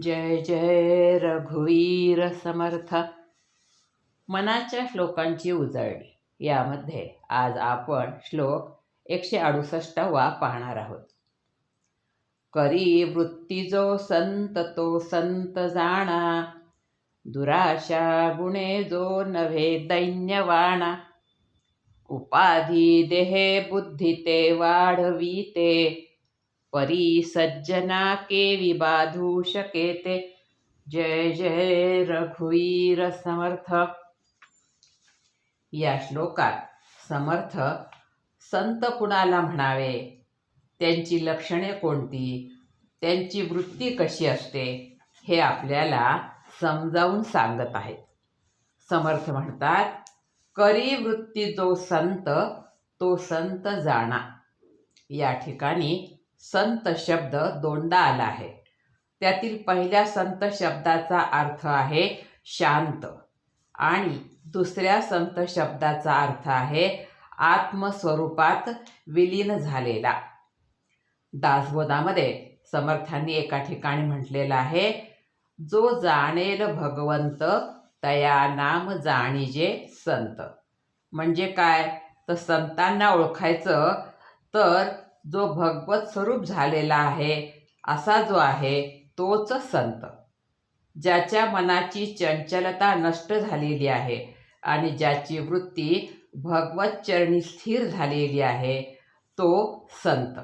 जय जय रघुवीर समर्थ. मनाच्या श्लोकांची उजळणी. यामध्ये आज आपण श्लोक एकशे अडुसष्टावा पाहणार आहोत. करी वृत्ती जो संत तो संत जाणा. दुराशा गुणे जो नव्हे दैन्यवाणा. उपाधी देहे बुद्धी ते वाढवी ते परी सज्जना के विबाधू शके ते जय जय रघुवीर समर्थ। या श्लोकात समर्थ संत कुणाला म्हणावे? त्यांची लक्षणे कोणती? त्यांची वृत्ती कशी असते? हे आपल्याला समजावून सांगत आहेत. समर्थ म्हणतात करी वृत्ती जो संत तो संत जाणा. या ठिकाणी संत शब्द दोनदा आला आहे. त्यातील पहिल्या संत शब्दाचा अर्थ आहे शांत. आणि दुसऱ्या संत शब्दाचा अर्थ आहे आत्मस्वरूपात विलीन झालेला. दासबोधामध्ये समर्थांनी एका ठिकाणी म्हटलेलं आहे जो जाणेल भगवंत तया नाम जाणीजे संत. म्हणजे काय? तर संतांना ओळखायचं तर जो भगवत स्वरूप झालेला आहे असा जो आहे तोच संत. ज्याच्या मनाची चंचलता नष्ट झालेली आहे आणि ज्याची वृत्ती भगवत चरणी स्थिर झालेली आहे तो संत.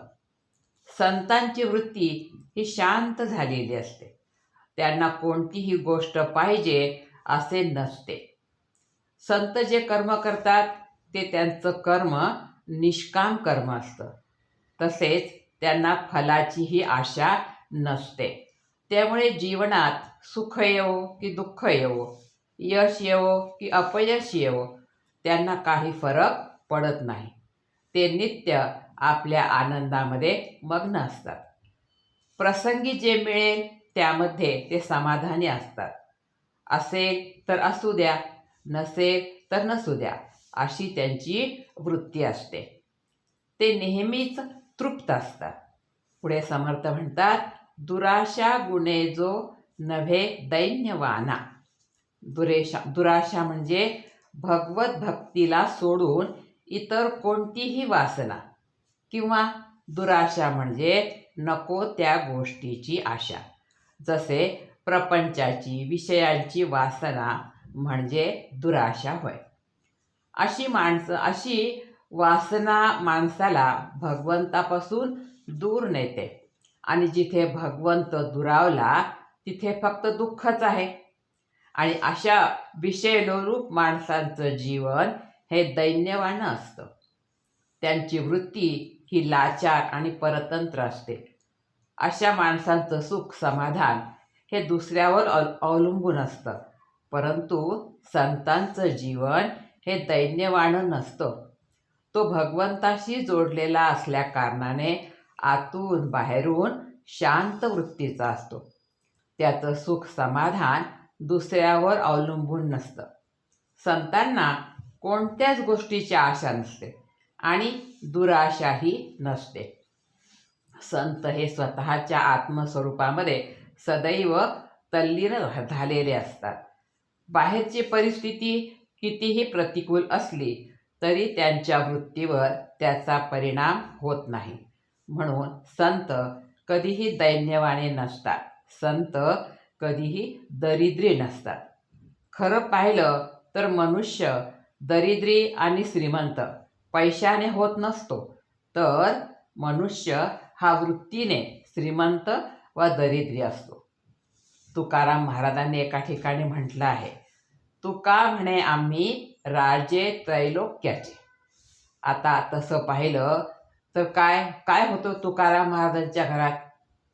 संतांची वृत्ती ही शांत झालेली असते. त्यांना कोणतीही गोष्ट पाहिजे असे नसते. संत जे कर्म करतात ते त्यांचं कर्म निष्काम कर्म असतं. तसेच त्यांना फलाचीही आशा नसते. त्यामुळे जीवनात सुख येवो की दुःख येवो यश येवो की अपयश येवो त्यांना काही फरक पडत नाही. ते नित्य आपल्या आनंदामध्ये मग्न असतात. प्रसंगी जे मिळेल त्यामध्ये ते समाधानी असतात. असेल तर असू द्या नसेल तर नसू द्या अशी त्यांची वृत्ती असते. ते नेहमीच तृप्त असतात पुढे समर्थ म्हणतात दुराशा गुणे जो नव्हे दैन्यवाना. दुरेशा दुराशा म्हणजे भगवत भक्तीला सोडून इतर कोणतीही वासना. किंवा दुराशा म्हणजे नको त्या गोष्टीची आशा. जसे प्रपंचाची विषयांची वासना म्हणजे दुराशा होय. अशी माणसं अशी वासना माणसाला भगवंतापासून दूर नेते. आणि जिथे भगवंत दुरावला तिथे फक्त दुःखच आहे. आणि अशा विषयलोरूप माणसांचं जीवन हे दैन्यवानं असतं. त्यांची वृत्ती ही लाचार आणि परतंत्र असते. अशा माणसांचं सुख समाधान हे दुसऱ्यावर अवलंबून असतं. परंतु संतांचं जीवन हे दैन्यवाण नसतं. तो भगवंताशी जोडलेला असल्या कारणाने आतून बाहेरून शांत वृत्तीचा असतो. त्याचं सुख समाधान दुसऱ्यावर अवलंबून नसतं. संतांना कोणत्याच गोष्टीची आशा नसते आणि दुराशाही नसते. संत हे स्वतःच्या आत्मस्वरूपामध्ये सदैव तल्लीन झालेले असतात. बाहेरची परिस्थिती कितीही प्रतिकूल असली तरी त्यांच्या वृत्तीवर त्याचा परिणाम होत नाही. म्हणून संत कधीही दैन्यवाणे नसतात. संत कधीही दरिद्री नसतात. खरं पाहिलं तर मनुष्य दरिद्री आणि श्रीमंत पैशाने होत नसतो. तर मनुष्य हा वृत्तीने श्रीमंत व दरिद्री असतो. तुकाराम महाराजांनी एका ठिकाणी म्हटलं आहे तुका म्हणे आम्ही राजे त्रैलोक्याचे. आता तसं पाहिलं तर काय काय होतं तुकाराम महाराजांच्या घरात?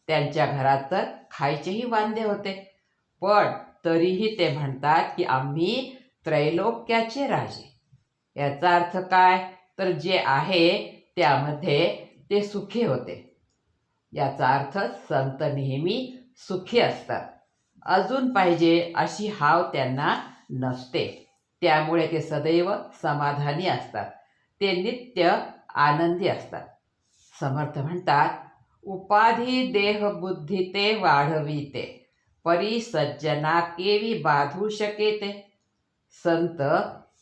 त्यांच्या घरात तर खायचेही वांदे होते. पण तरीही ते म्हणतात की आम्ही त्रैलोक्याचे राजे. याचा अर्थ काय? तर जे आहे त्यामध्ये ते सुखी होते. याचा अर्थ संत नेहमी सुखी असतात. अजून पाहिजे अशी हाव त्यांना नसते. त्यामुळे ते सदैव समाधानी असतात. ते नित्य आनंदी असतात. समर्थ म्हणतात उपाधी देह बुद्धी ते वाढविते परी सज्जना केवी बाधू शकेते. संत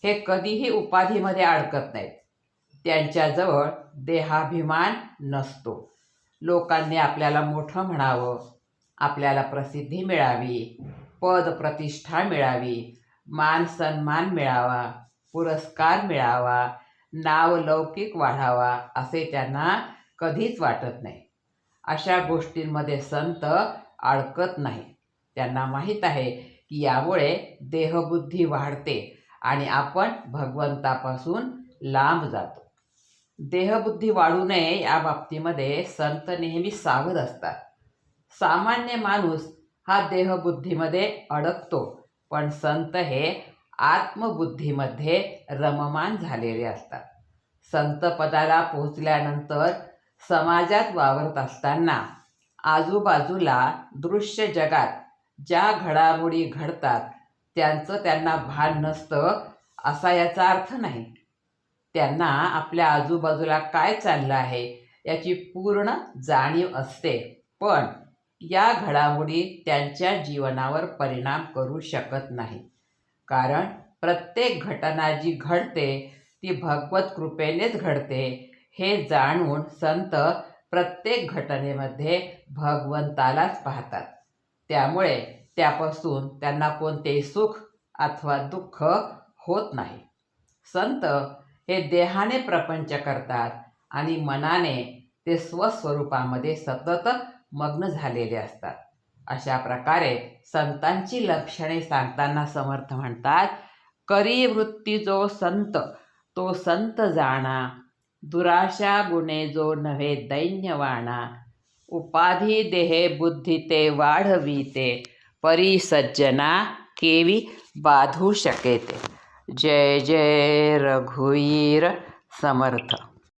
हे कधीही उपाधीमध्ये अडकत नाहीत. त्यांच्याजवळ देहाभिमान नसतो. लोकांनी आपल्याला मोठं म्हणावं आपल्याला प्रसिद्धी मिळावी पद प्रतिष्ठा मिळावी मान सन्मान मिळावा पुरस्कार मिळावा नाव लौकिक वाढावा असे त्यांना कधीच वाटत नाही. अशा गोष्टींमध्ये संत अडकत नाही त्यांना माहीत आहे की यामुळे देहबुद्धी वाढते आणि आपण भगवंतापासून लांब जातो. देहबुद्धी वाढू नये या बाबतीमध्ये संत नेहमी सावध असतात. सामान्य माणूस हा देहबुद्धीमध्ये अडकतो. पण संत हे आत्मबुद्धीमध्ये रममान झालेले असतात. संत पदाला पोहोचल्यानंतर समाजात वावरत असताना आजूबाजूला दृश्य जगात ज्या घडामोडी घडतात त्यांचं त्यांना भान नसतं असा याचा अर्थ नाही. त्यांना आपल्या आजूबाजूला काय चाललं आहे याची पूर्ण जाणीव असते. पण या घडामोडी त्यांच्या जीवनावर परिणाम करू शकत नाही. कारण प्रत्येक घटना जी घडते ती भगवत कृपेनेच घडते हे जाणून संत प्रत्येक घटनेमध्ये भगवंतालाच पाहतात. त्यामुळे त्यापासून त्यांना कोणतेही सुख अथवा दुःख होत नाही. संत हे देहाने प्रपंच करतात आणि मनाने ते स्वस्वरूपामध्ये सतत मग्न झालेले असतात. अशा प्रकारे संतांची लक्षणे सांगताना समर्थ म्हणतात करी वृत्ती जो संत तो संत जाणा. दुराशा गुणे जो नव्हे दैन्यवाणा. उपाधी देहे बुद्धी ते वाढविते. परिसज्जना केवी बाधू शकेते. जय जय रघुवीर समर्थ.